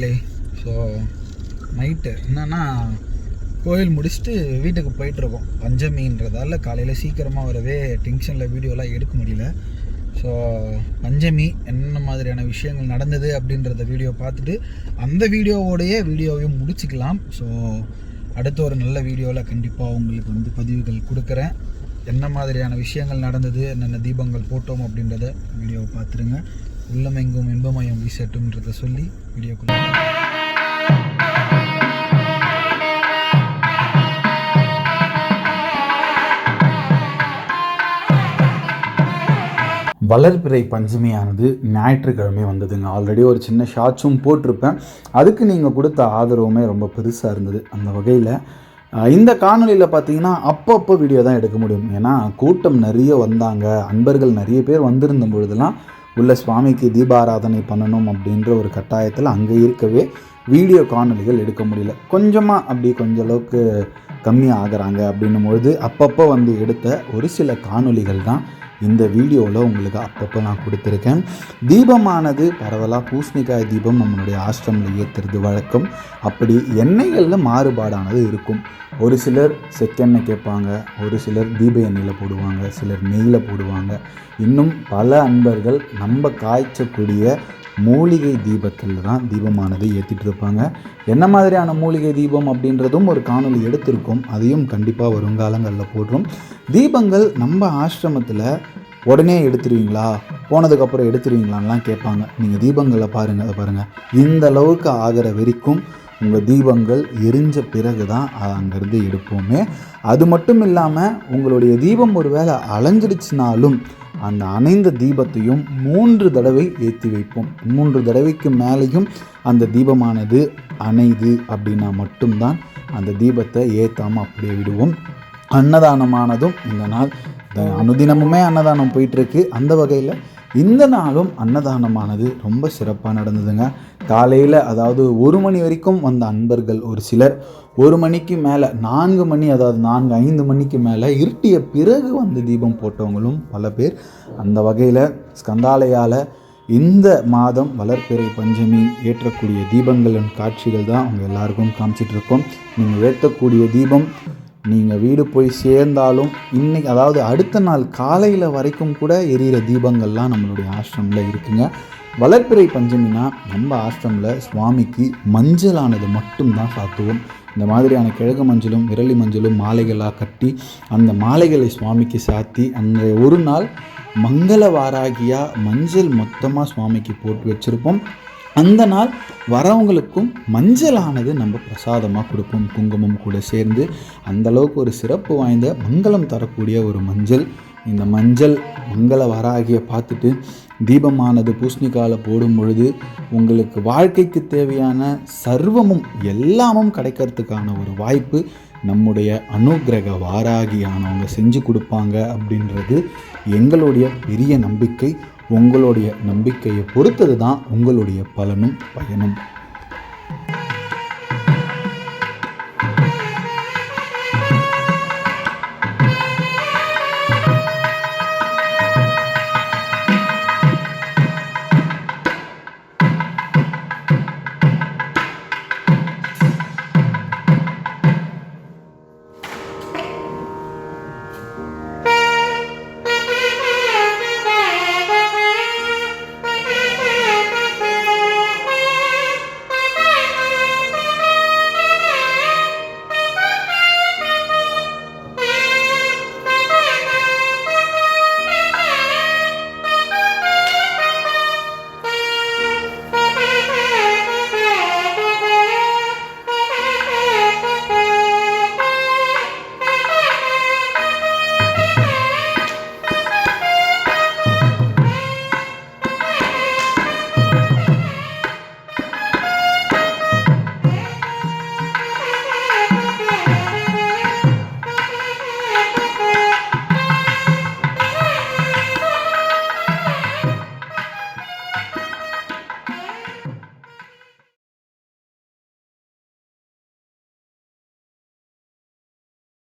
மக்களே so night என்னன்னா கோயில் முடிச்சுட்டு வீட்டுக்கு போயிட்டுருக்கோம். பஞ்சமின்றதால காலையில் சீக்கிரமாக வரவே டென்ஷனில் வீடியோலாம் எடுக்க முடியல. ஸோ பஞ்சமி என்ன மாதிரியான விஷயங்கள் நடந்தது அப்படின்றத வீடியோ பார்த்துட்டு அந்த வீடியோவோடைய வீடியோவையும் முடிச்சுக்கலாம். ஸோ அடுத்த ஒரு நல்ல வீடியோவில் கண்டிப்பாக உங்களுக்கு வந்து பதிவுகள் கொடுக்குறேன். என்ன மாதிரியான விஷயங்கள் நடந்தது என்னென்ன தீபங்கள் போட்டோம் அப்படின்றத வீடியோவை பார்த்துருங்க. உள்ளமெங்கும் இன்பமயம் வீசட்டும்ன்றதை சொல்லி வீடியோக்குள்ள வளர்பிறை பஞ்சமியானது ஞாயிற்றுக்கிழமை வந்ததுங்க. ஆல்ரெடி ஒரு சின்ன ஷார்ட்ஸும் போட்டிருப்பேன். அதுக்கு நீங்கள் கொடுத்த ஆதரவுமே ரொம்ப பெருசாக இருந்தது. அந்த வகையில் இந்த காணொலியில் பார்த்தீங்கன்னா அப்பப்போ வீடியோ தான் எடுக்க முடியும். ஏன்னா கூட்டம் நிறைய வந்தாங்க. அன்பர்கள் நிறைய பேர் வந்திருந்த பொழுதுலாம் உள்ள சுவாமிக்கு தீபாராதனை பண்ணணும் அப்படின்ற ஒரு கட்டாயத்தில் அங்கே இருக்கவே வீடியோ காணொலிகள் எடுக்க முடியல. கொஞ்சமாக அப்படி கொஞ்ச அளவுக்கு கம்மி ஆகுறாங்க அப்படின்னும் பொழுது அப்பப்போ வந்து எடுத்த ஒரு சில காணொளிகள் தான் இந்த வீடியோவில் உங்களுக்கு அப்பப்போ நான் கொடுத்துருக்கேன். தீபமானது பரவலாக பூசணிக்காய் தீபம் நம்மளுடைய ஆசிரமில் ஏற்றுறது வழக்கம். அப்படி எண்ணெய்களில் மாறுபாடானது இருக்கும். ஒரு சிலர் செக்கெண்ணெய் கேட்பாங்க ஒரு சிலர் தீப எண்ணெயில் போடுவாங்க சிலர் நெய்யில் போடுவாங்க. இன்னும் பல அன்பர்கள் நம்ம காய்ச்சக்கூடிய மூலிகை தீபத்தில் தான் தீபமானது ஏற்றிட்டு இருப்பாங்க. என்ன மாதிரியான மூலிகை தீபம் அப்படின்றதும் ஒரு காணொளி எடுத்திருக்கோம். அதையும் கண்டிப்பாக வருங்காலங்களில் போடுறோம். தீபங்கள் நம்ம ஆசிரமத்தில் உடனே எடுத்துருவீங்களா? போனதுக்கப்புறம் எடுத்துருவீங்களான்லாம் கேட்பாங்க. நீங்கள் தீபங்களை பாருங்கள் அதை பாருங்கள் இந்த அளவுக்கு ஆகிற வரைக்கும் உங்கள் தீபங்கள் எரிஞ்ச பிறகு தான் அங்கேருந்து எடுப்போமே. அது மட்டும் இல்லாமல் உங்களுடைய தீபம் ஒரு வேளை அலைஞ்சிடுச்சுனாலும் அந்த அணைந்த தீபத்தையும் மூன்று தடவை ஏற்றி வைப்போம். மூன்று தடவைக்கு மேலேயும் அந்த தீபமானது அணைது அப்படின்னா மட்டும்தான் அந்த தீபத்தை ஏற்றாமல் அப்படியே விடுவோம். அன்னதானமானதும் இந்த நாள் அனுதினமுமே அன்னதானம் போயிட்டுருக்கு. அந்த வகையில் இந்த நாளும் அன்னதானமானது ரொம்ப சிறப்பாக நடந்ததுங்க. காலையில் அதாவது ஒரு மணி வரைக்கும் வந்த அன்பர்கள் ஒரு சிலர் ஒரு மணிக்கு மேலே நான்கு மணி அதாவது நான்கு ஐந்து மணிக்கு மேலே இருட்டிய பிறகு வந்து தீபம் போட்டவங்களும் பல பேர். அந்த வகையில் ஸ்கந்தாலயால் இந்த மாதம் வளர்ப்பிறை பஞ்சமி ஏற்றக்கூடிய தீபங்களின் காட்சிகள் தான் அவங்க எல்லாருக்கும் காமிச்சிட்டு இருக்கோம். நீங்கள் ஏற்றக்கூடிய தீபம் நீங்கள் வீடு போய் சேர்ந்தாலும் இன்னைக்கு அதாவது அடுத்த நாள் காலையில் வரைக்கும் கூட எரியிற தீபங்கள்லாம் நம்மளுடைய ஆசிரமில் இருக்குங்க. வளர்ப்பிறை பஞ்சமினா நம்ம ஆசிரமில் சுவாமிக்கு மஞ்சளானது மட்டும்தான் சாத்துவோம். இந்த மாதிரியான கிழக்கு மஞ்சளும் விரலி மஞ்சளும் மாலைகளாக கட்டி அந்த மாலைகளை சுவாமிக்கு சாத்தி அந்த ஒரு நாள் மங்கள வாராகியாக மஞ்சள் மொத்தமாக சுவாமிக்கு போட்டு வச்சுருப்போம். அந்த நாள் வரவங்களுக்கும் மஞ்சளானது நம்ம பிரசாதமாக கொடுப்போம். குங்குமம் கூட சேர்ந்து அந்த அளவுக்கு ஒரு சிறப்பு வாய்ந்த மங்களம் தரக்கூடிய ஒரு மஞ்சள். இந்த மஞ்சள் மங்கள வராகிய பார்த்துட்டு தீபமானது பூசணிக்கால போடும் பொழுது உங்களுக்கு வாழ்க்கைக்கு தேவையான சர்வமும் எல்லாமும் கிடைக்கிறதுக்கான ஒரு வாய்ப்பு நம்முடைய அனுக்கிரக வாராகியானவங்க செஞ்சு கொடுப்பாங்க அப்படின்றது எங்களுடைய பெரிய நம்பிக்கை. உங்களுடைய நம்பிக்கையை பொறுத்தது தான் உங்களுடைய பலனும் பயனும்.